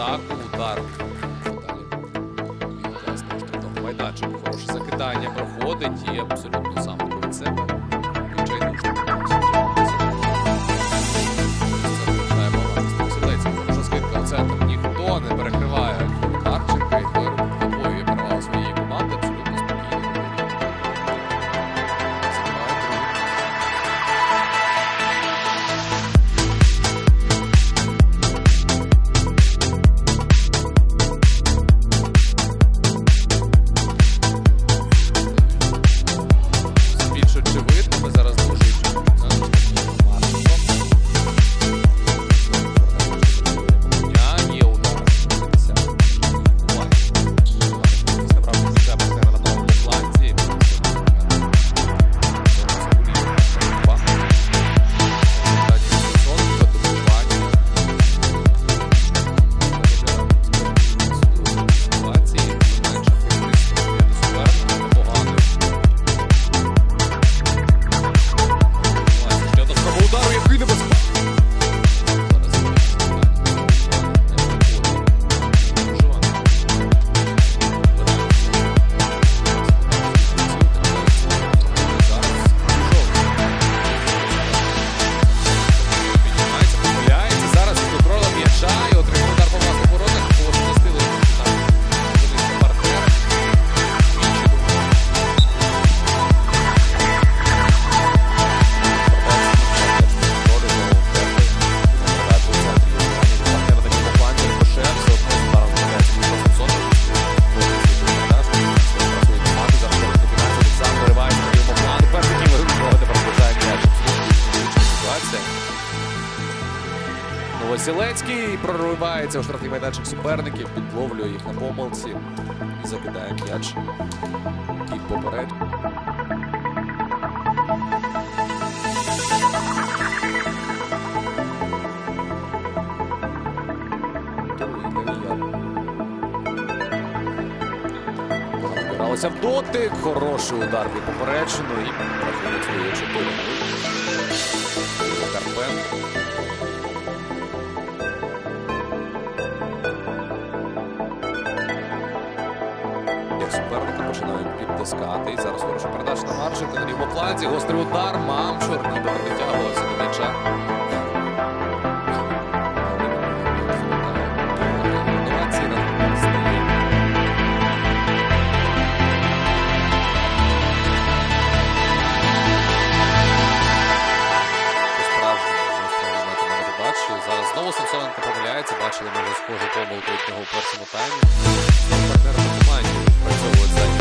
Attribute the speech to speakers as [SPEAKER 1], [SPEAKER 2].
[SPEAKER 1] Так, Удар. Майданчик. Хороше закидання проходить і абсолютно сам від себе. Василецький проривається у штрафний майданчик суперників, підловлює їх на помилці і закидає м'яч. Кіт поперед. Збиралися в дотик. Хороший удар від попереджену і рахунок своє 4 Карпенко. Суперника починають підтискати. І зараз хороша передача на Марченко на лівому фланзі. Гострий удар. Мамчур ніби притягувався до м'яча. Знову Самсоненко помиляється. Бачили вже схожу помилку від нього у першому таймі. 我在